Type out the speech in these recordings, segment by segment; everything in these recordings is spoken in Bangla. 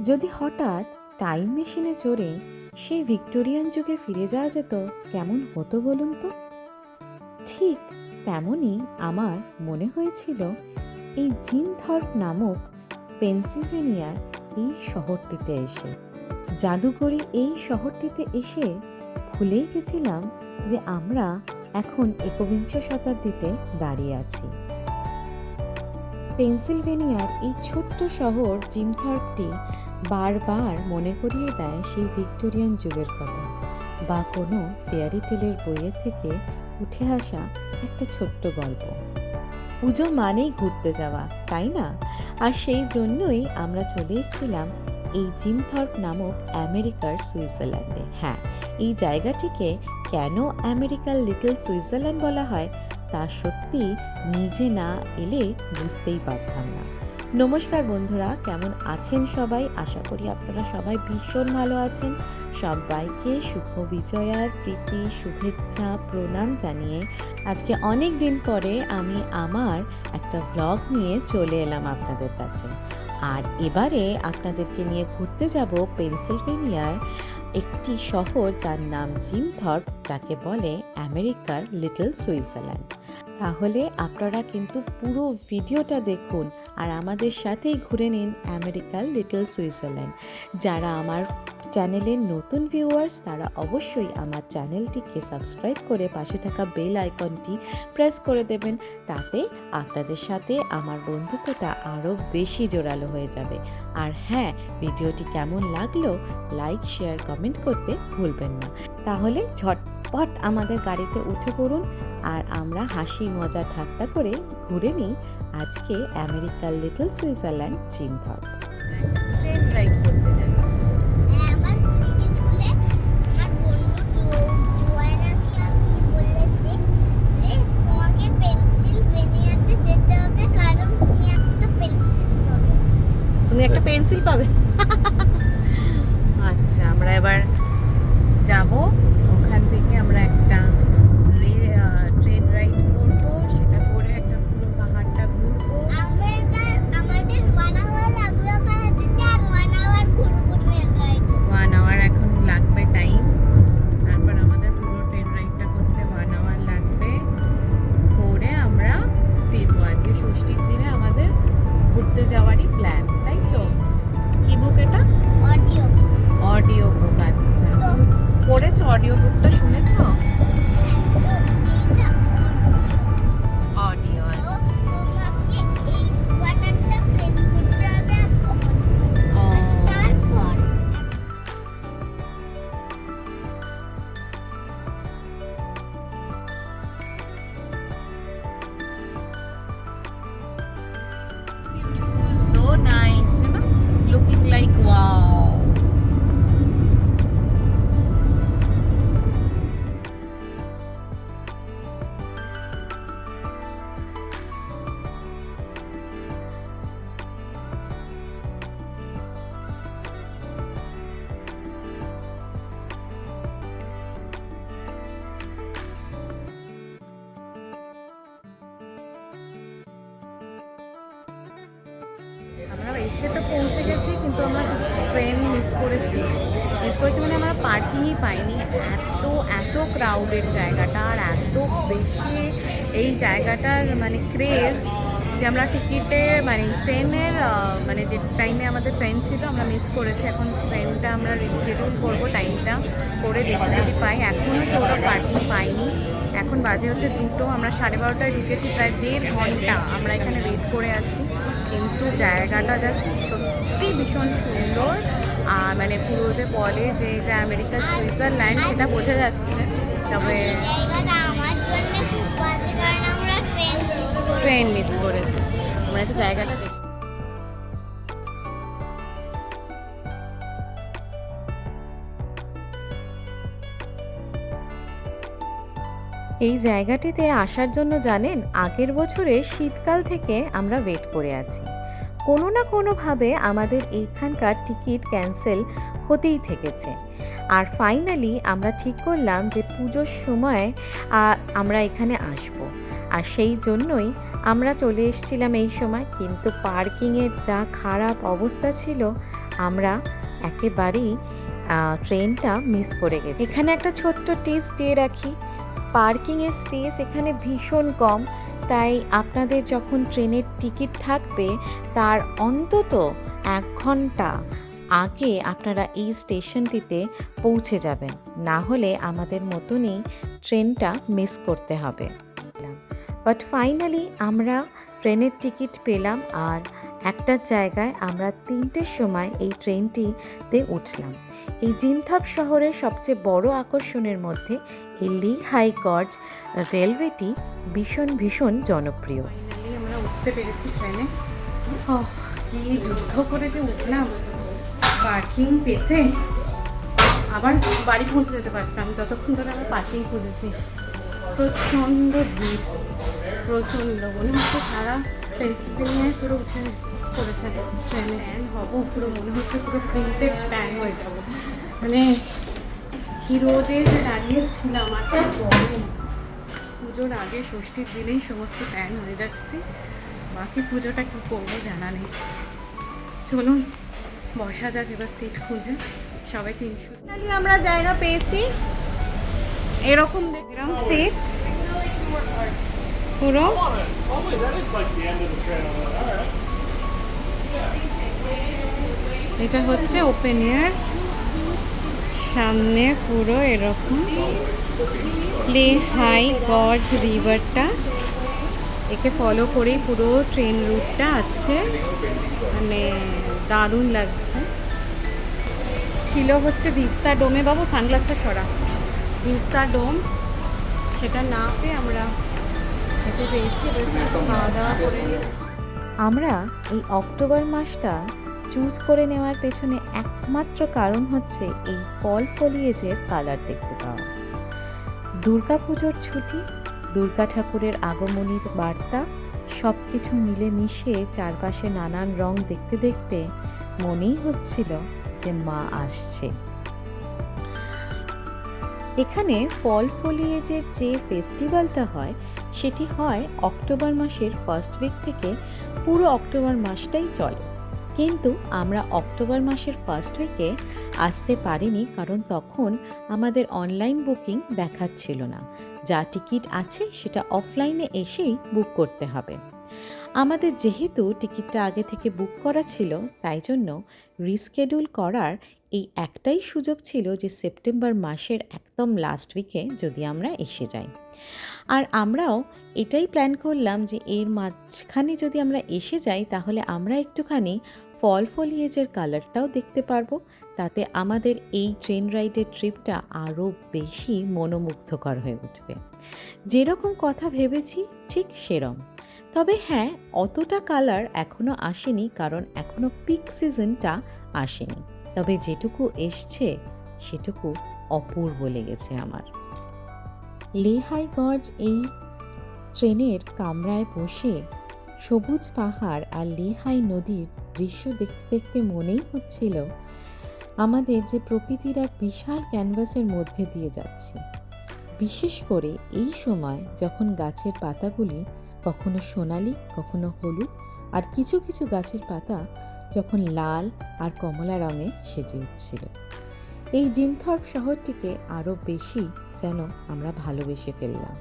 যদি হঠাৎ টাইম মেশিনে চড়ে সেই ভিক্টোরিয়ান যুগে ফিরে যাওয়া যেত, কেমন হতো বলুন তো? ঠিক তেমনই আমার মনে হয়েছিল এই জিমথর্প নামক পেনসিলভেনিয়ার এই শহরটিতে এসে। জাদুকরি এই শহরটিতে এসে ভুলেই গেছিলাম যে আমরা এখন একবিংশ শতাব্দীতে দাঁড়িয়ে আছি। পেনসিলভেনিয়ার এই ছোট্ট শহর জিমথর্পটি বারবার মনে করিয়ে দেয় সেই ভিক্টোরিয়ান যুগের কথা, বা কোনো ফেয়ারি টেলের বইয়ের থেকে উঠে আসা একটা ছোট্ট গল্প। পুজো মানেই ঘুরতে যাওয়া, তাই না? আর সেই জন্যই আমরা চলে এসেছিলাম এই জিমথর্প নামক আমেরিকার সুইজারল্যান্ডে। হ্যাঁ এই জায়গাটিকে কেন আমেরিকার লিটল সুইজারল্যান্ড বলা হয়? তা সত্যি নিজে না এলে বুঝতেই পারতাম না। নমস্কার বন্ধুরা, কেমন আছেন সবাই? আশা করি আপনারা সবাই ভীষণ ভালো আছেন। সবাইকে শুভ বিজয়ার প্রীতি, শুভেচ্ছা, প্রণাম জানিয়ে আজকে অনেক দিন পরে আমি আমার একটা ভ্লগ নিয়ে চলে এলাম আপনাদের কাছে। আর এবারে আপনাদেরকে নিয়ে ঘুরতে যাব পেনসিলভেনিয়ার একটি শহর যার নাম জিমথর্প যাকে বলে আমেরিকার লিটল সুইজারল্যান্ড। তাহলে আপনারা কিন্তু পুরো ভিডিওটা দেখুন আর আমাদের সাথেই ঘুরে নিন আমেরিকার লিটল সুইজারল্যান্ড। যারা আমার চ্যানেলের নতুন ভিউয়ার্স তারা অবশ্যই আমার চ্যানেলটিকে সাবস্ক্রাইব করে পাশে থাকা বেল আইকনটি প্রেস করে দেবেন, তাতে আপনাদের সাথে আমার বন্ধুত্বটা আরও বেশি জোরালো হয়ে যাবে। আর হ্যাঁ ভিডিওটি কেমন লাগল লাইক শেয়ার কমেন্ট করতে ভুলবেন না। তাহলে ঝটপট আমাদের গাড়িতে উঠে পড়ুন আর আমরা হাসি মজা ঠাট্টা করে ঘুরে নিই আজকে আমেরিকার little Switzerland Jim Thorpe nice you know looking like wow আমরা এসে তো পৌঁছে গেছি, কিন্তু আমরা ট্রেন মিস করেছি। মিস করেছি মানে আমরা পার্কিংই পাইনি। এত এত ক্রাউডেড জায়গাটা আর এত বেশি এই জায়গাটার মানে ক্রেজ যে আমরা টিকিটে মানে ট্রেনের মানে যে টাইমে আমাদের ট্রেন ছিল, আমরা মিস করেছি। এখন ট্রেনটা আমরা রিস্কেডিউল করব টাইমটা করে দেখি যদি পাই। এখনও সৌরভ পার্কিং পাইনি। এখন বাজে হচ্ছে দুটো, আমরা সাড়ে বারোটায় ঢুকেছি প্রায় দেড় ঘণ্টা। আমরা এখানে ওয়েট করে আছি। কিন্তু জায়গাটা জাস্ট সত্যি ভীষণ সুন্দর। আর মানে পুরো যে বলে যে এটা আমেরিকার সুইজারল্যান্ড সেটা বোঝা যাচ্ছে। তবে জায়গাটা ট্রেন মিস করেছে। আমরা একটু জায়গাটা দেখি এই জায়গাটিতে আসার জন্য জানেন, আগের বছরে শীতকাল থেকে আমরা ওয়েট করে আছি। কোনো না কোনোভাবে আমাদের এইখানকার টিকিট ক্যান্সেল হতেই থেকেছে। আর ফাইনালি আমরা ঠিক করলাম যে পুজোর সময় আমরা এখানে আসব। আর সেই জন্যই আমরা চলে এসেছিলাম এই সময়, কিন্তু পার্কিংয়ের যা খারাপ অবস্থা ছিল, আমরা একেবারেই ট্রেনটা মিস করে গেছি। এখানে একটা ছোট্ট টিপস দিয়ে রাখি পার্কিংয়ের স্পেস এখানে ভীষণ কম, তাই আপনাদের যখন ট্রেনের টিকিট থাকবে, তার অন্তত এক ঘণ্টা আগে আপনারা এই স্টেশনটিতে পৌঁছে যাবেন। না হলে আমাদের মতনই ট্রেনটা মিস করতে হবে। বাট ফাইনালি আমরা ট্রেনের টিকিট পেলাম আর একটা জায়গায় আমরা তিনটের সময় এই ট্রেনটিতে উঠলাম। এই জিনথপ শহরের সবচেয়ে বড় আকর্ষণের মধ্যে এই লি হাই গর্জ রেলওয়েটি ভীষণ ভীষণ জনপ্রিয়। আমরা উঠতে পেরেছি ট্রেনে। কি যুদ্ধ করে যে উঠলাম। পার্কিং পেতে আবার বাড়ি পৌঁছে যেতে পারতাম। যতক্ষণ ধরে আমরা পার্কিং খুঁজেছি। প্রচণ্ড ভিড়, প্রচণ্ড। মনে হচ্ছে সারা পেন্সিলভেনিয়ায় পুরো উঠে পড়েছে ট্রেনে। হব পুরো, মনে হচ্ছে পুরো প্রিন্টেড প্যান হয়ে যাব। মানে হিরোদের যে দাঁড়িয়েছিলাম, আর কি গরম পুজোর আগে ষষ্ঠীর দিনেই সমস্ত প্যান হয়ে যাচ্ছে। বাকি পুজোটা কি করব জানা নেই। চলুন, বসা যাক, এবার সিট খুঁজে। সবাই তিনশো আমরা জায়গা পেয়েছি। এরকম দেখলাম সিট পুরো. এটা হচ্ছে ওপেন এয়ার সামনে পুরো এরকম প্লে হাই গজ রিভারটা। একে ফলো করেই পুরো ট্রেন রুটটা আছে। মানে দারুণ লাগছে। ছিল হচ্ছে ভিস্তা ডোমে। বাবু, সানগ্লাসটা সরা। ভিস্তা ডোম, সেটা না পেয়ে আমরা খেতে পেয়েছি। খাওয়া দাওয়া করে আমরা এই অক্টোবর মাসটা চুজ করে নেওয়ার পেছনে একমাত্র কারণ হচ্ছে এই ফল ফলিয়েজের কালার দেখতে পাওয়া। দুর্গাপুজোর ছুটি, দুর্গা ঠাকুরের আগমনীর বার্তা সব কিছু মিলে মিশে চারপাশে নানান রং দেখতে দেখতে মনেই হচ্ছিল যে মা আসছে। এখানে ফল ফলিয়েজের যে ফেস্টিভ্যালটা হয়, সেটি হয় অক্টোবর মাসের ফার্স্ট উইক থেকে পুরো অক্টোবর মাসটাই চলে। কিন্তু আমরা অক্টোবর মাসের ফার্স্ট উইকে আসতে পারিনি কারণ তখন আমাদের অনলাইন বুকিং দেখাচ্ছিল না। যা টিকিট আছে সেটা অফলাইনে এসেই বুক করতে হবে। আমাদের যেহেতু টিকিটটা আগে থেকে বুক করা ছিল, তাই জন্য রিস্কেডিউল করার এই একটাই সুযোগ ছিল যে সেপ্টেম্বর মাসের একদম লাস্ট উইকে যদি আমরা এসে যাই। আর আমরাও এটাই প্ল্যান করলাম যে এর মাঝখানে যদি আমরা এসে যাই, তাহলে আমরা একটুখানি ফল ফলিয়েজের কালারটাও দেখতে পারব। তাতে আমাদের এই ট্রেন রাইডের ট্রিপটা আরও বেশি মনোমুগ্ধকর হয়ে উঠবে। যেরকম কথা ভেবেছি, ঠিক সেরম। তবে হ্যাঁ অতটা কালার এখনও আসেনি কারণ এখনও পিক সিজনটা আসেনি। তবে যেটুকু এসছে সেটুকু অপূর্ব লেগেছে আমার। লেহাই গর্জ এই ট্রেনের কামরায় বসে সবুজ পাহাড় আর লেহাই নদীর দৃশ্য দেখতে দেখতে মনেই হচ্ছিল আমাদের যে প্রকৃতির এক বিশাল ক্যানভাসের মধ্যে দিয়ে যাচ্ছে। বিশেষ করে এই সময় যখন গাছের পাতাগুলি কখনো সোনালি, কখনো হলুদ আর কিছু কিছু গাছের পাতা যখন লাল আর কমলা রঙে সেজে উঠছিল। এই জিনথর্প শহরটিকে আরও বেশি যেন আমরা ভালোবেসে ফেললাম।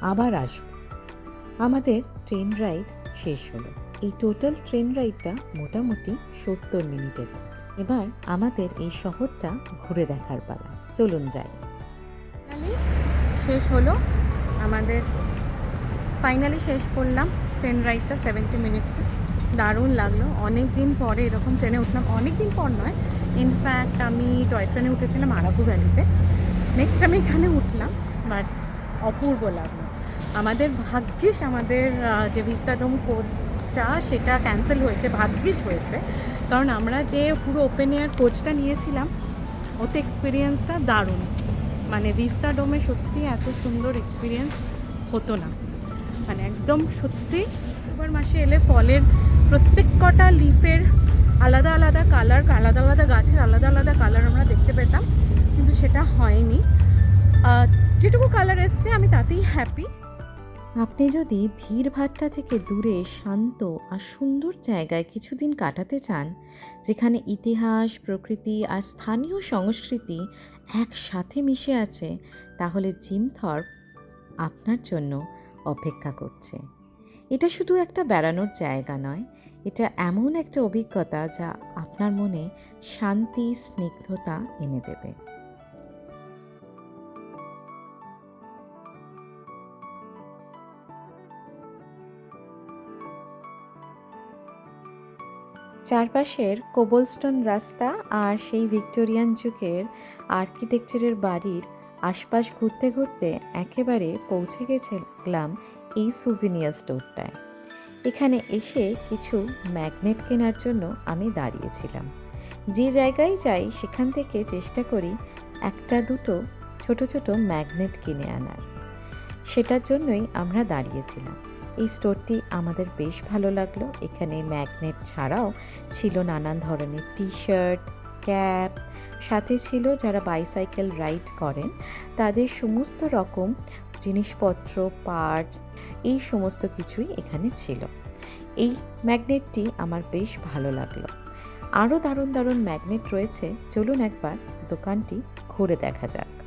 আবার আসব। আমাদের ট্রেন রাইড শেষ হলো। এই টোটাল ট্রেন রাইডটা মোটামুটি সত্তর মিনিটের এবার আমাদের এই শহরটা ঘুরে দেখার পালা। চলুন যাই। শেষ হলো আমাদের ফাইনালি শেষ করলাম ট্রেন রাইডটা সেভেন্টি মিনিটসে দারুণ লাগল। অনেক দিন পরে এরকম ট্রেনে উঠলাম। অনেক দিন পর নয়। ইনফ্যাক্ট আমি টয় ট্রেনে উঠেছিলাম আরাকু ভ্যালিতে নেক্সট আমি এখানে উঠলাম বাট অপূর্ব লাগল। আমাদের ভাগ্যিস আমাদের যে ভিস্তাডোম কোচটা সেটা ক্যান্সেল হয়েছে, ভাগ্যিস হয়েছে। কারণ আমরা যে পুরো ওপেন এয়ার কোচটা নিয়েছিলাম, ওতে এক্সপিরিয়েন্সটা দারুণ। মানে ভিস্তা ডোমে সত্যি এত সুন্দর এক্সপিরিয়েন্স হতো না। মানে একদম সত্যি অক্টোবর মাসে এলে ফলের প্রত্যেক কটা লিফের আলাদা আলাদা কালার আলাদা আলাদা গাছের আলাদা আলাদা কালার আমরা দেখতে পেতাম, কিন্তু সেটা হয়নি। যেটুকু কালার এসছে, আমি তাতেই হ্যাপি আপনি যদি ভিড়ভাট্টা থেকে দূরে শান্ত আর সুন্দর জায়গায় কিছুদিন কাটাতে চান, যেখানে ইতিহাস, প্রকৃতি আর স্থানীয় সংস্কৃতি একসাথে মিশে আছে, তাহলে জিমথর্প আপনার জন্য। অপেক্ষা করছে। এটা শুধু একটা বেড়ানোর জায়গা নয়, এটা এমন একটা অভিজ্ঞতা যা আপনার মনে শান্তি, স্নিগ্ধতা এনে দেবে। চারপাশের কোবলস্টোন রাস্তা আর সেই ভিক্টোরিয়ান যুগের আর্কিটেকচারের বাড়ির আশপাশ ঘুরতে ঘুরতে একেবারে পৌঁছে গেছিলাম এই সুভিনিয়ার স্টোরটায় এখানে এসে কিছু ম্যাগনেট কেনার জন্য আমি দাঁড়িয়েছিলাম। যে জায়গায় যাই, সেখান থেকে চেষ্টা করি একটা দুটো ছোট ছোট ম্যাগনেট কিনে আনার। সেটার জন্যই আমরা দাঁড়িয়েছিলাম। এই স্টোরটি আমাদের বেশ ভালো লাগল। এখানে ম্যাগনেট ছাড়াও ছিল নানান ধরনের টি শার্ট ক্যাপ সাথে ছিল যারা বাইসাইকেল রাইড করেন, তাদের সমস্ত রকম জিনিসপত্র, পার্টস, এই সমস্ত কিছুই এখানে ছিল। এই ম্যাগনেটটি আমার বেশ ভালো লাগল। আরও দারুণ দারুণ ম্যাগনেট রয়েছে। চলুন একবার দোকানটি ঘুরে দেখা যাক।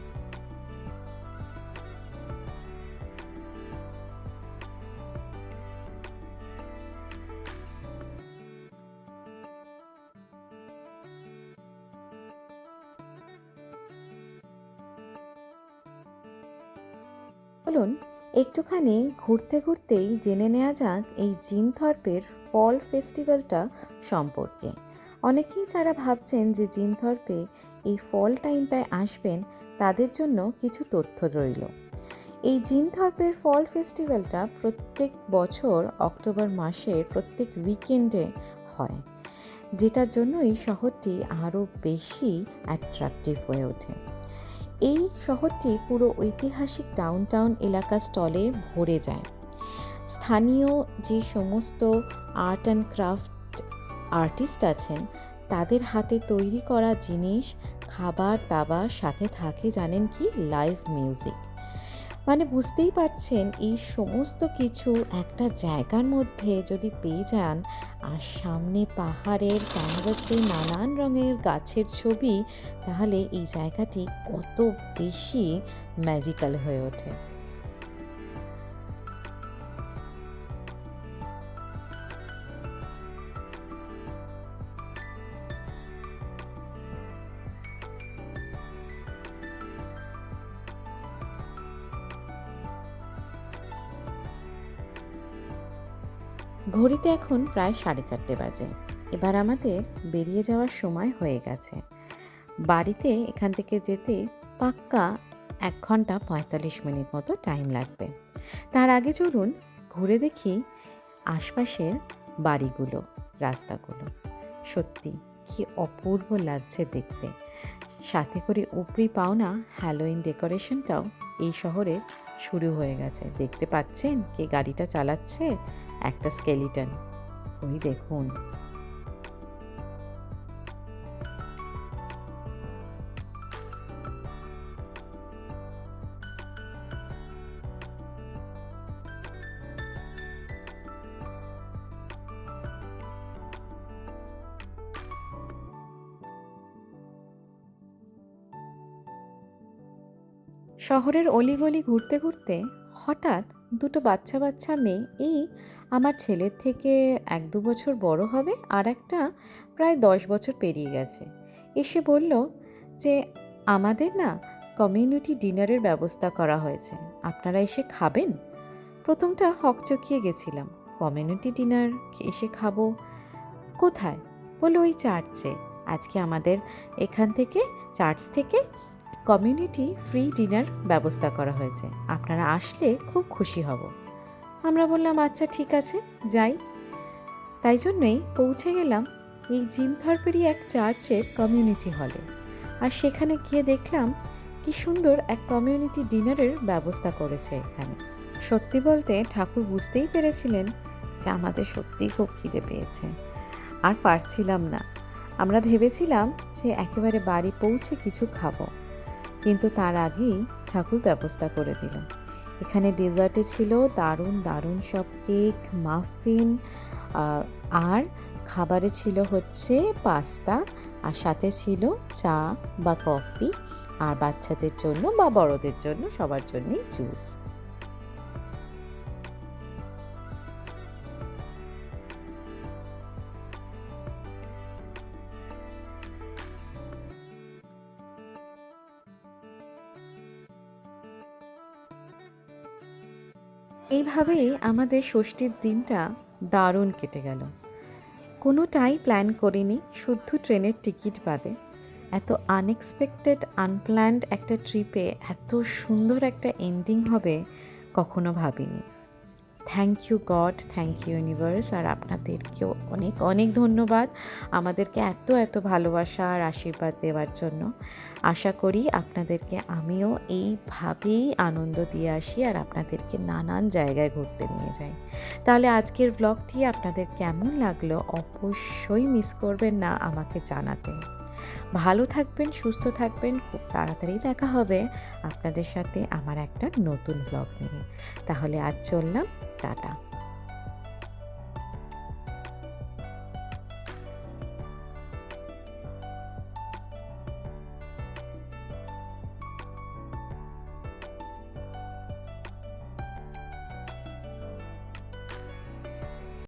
একটুখানি ঘুরতে ঘুরতেই জেনে নেওয়া যাক এই জিমথর্পের ফল ফেস্টিভ্যালটা সম্পর্কে। অনেকেই যারা ভাবছেন যে জিমথর্পে এই ফল টাইমটায় আসবেন, তাদের জন্য কিছু তথ্য রইল। এই জিমথর্পের ফল ফেস্টিভ্যালটা প্রত্যেক বছর অক্টোবর মাসের প্রত্যেক উইকেন্ডে হয়, যেটার জন্য এই শহরটি আরও বেশি অ্যাট্রাকটিভ হয়ে ওঠে। এই শহরটি পুরো ঐতিহাসিক ডাউনটাউন এলাকা স্টলে ভরে যায়। স্থানীয় যে সমস্ত আর্ট অ্যান্ড ক্রাফট আর্টিস্ট আছেন, তাদের হাতে তৈরি করা জিনিস, খাবার, দাবার সাথে থাকে জানেন কি? লাইভ মিউজিক মানে বুঝতেই পারছেন, এই সমস্ত কিছু একটা জায়গার মধ্যে যদি পেয়ে যান আর সামনে পাহাড়ের ক্যানভাসে নানান রঙের গাছের ছবি, তাহলে এই জায়গাটি কত বেশি ম্যাজিক্যাল হয়ে ওঠে। ঘড়িতে এখন প্রায় সাড়ে চারটে বাজে। এবার আমাদের বেরিয়ে যাওয়ার সময় হয়ে গেছে। বাড়িতে এখান থেকে যেতে পাক্কা এক ঘণ্টা পঁয়তাল্লিশ মিনিট মতো টাইম লাগবে। তার আগে চলুন ঘুরে দেখি আশপাশের বাড়িগুলো, রাস্তাগুলো। সত্যি কি অপূর্ব লাগছে দেখতে। সাথে করে উপরি পাওনা হ্যালোইন ডেকোরেশনটাও এই শহরের শুরু হয়ে গেছে। দেখতে পাচ্ছেন কে গাড়িটা চালাচ্ছে? একটা স্কেলিটন ওই দেখুন শহরের অলিগলি ঘুরতে ঘুরতে হঠাৎ দুটো বাচ্চা বাচ্চা মেয়ে, এই আমার ছেলের থেকে এক দু বছর বড় হবে আর একটা প্রায় দশ বছর পেরিয়ে গেছে। এসে বলল যে, আমাদের না কমিউনিটি ডিনারের ব্যবস্থা করা হয়েছে, আপনারা এসে খাবেন? প্রথমটা হকচকিয়ে গেছিলাম কমিউনিটি ডিনার এসে খাব? কোথায়? বলল, ওই চার্চে আজকে আমাদের এখান থেকে চার্চ থেকে কমিউনিটি ফ্রি ডিনার ব্যবস্থা করা হয়েছে। আপনারা আসলে খুব খুশি হব। আমরা বললাম আচ্ছা ঠিক আছে, যাই। তাই জন্যই পৌঁছে গেলাম এই জিমথর্পেরই এক চার্চের কমিউনিটি হলে। আর সেখানে গিয়ে দেখলাম, কি সুন্দর এক কমিউনিটি ডিনারের ব্যবস্থা করেছে এখানে। সত্যি বলতে, ঠাকুর বুঝতেই পেরেছিলেন যে আমাদের সত্যিই খুব খিদে পেয়েছে। আর পারছিলাম না। আমরা ভেবেছিলাম যে একেবারে বাড়ি পৌঁছে কিছু খাব। কিন্তু তার আগেই ঠাকুর ব্যবস্থা করে দিল এখানে ডেজার্টে ছিল দারুণ দারুণ সব কেক, মাফিন আর খাবারে ছিল হচ্ছে পাস্তা আর সাথে ছিল চা বা কফি। আর বাচ্চাদের জন্য বা বড়দের জন্য সবার জন্যই জুস। এইভাবেই আমাদের ষষ্ঠীর দিনটা দারুণ কেটে গেল। কোনোটাই প্ল্যান করিনি, শুদ্ধ ট্রেনের টিকিট বাদে। এত আনএক্সপেক্টেড আনপ্ল্যান্ড একটা ট্রিপে এত সুন্দর একটা এন্ডিং হবে কখনো ভাবিনি। Thank you God, thank you universe, আর আপনাদেরকেও অনেক অনেক ধন্যবাদ। আমাদেরকে এত এত ভালোবাসা আর আশীর্বাদ দেওয়ার জন্য। আশা করি আপনাদেরকে আমিও এইভাবেই আনন্দ দিয়ে আসি আর আপনাদেরকে নানান জায়গায় ঘুরতে নিয়ে যাই। তাহলে আজকের ব্লগটি আপনাদের কেমন লাগল? অবশ্যই মিস করবেন না, আমাকে জানাতে ভালো থাকবেন, সুস্থ থাকবেন। খুব তাড়াতাড়ি দেখা হবে আপনাদের সাথে আমার একটা নতুন ব্লগ নিয়ে। তাহলে আজ চললাম, টাটা।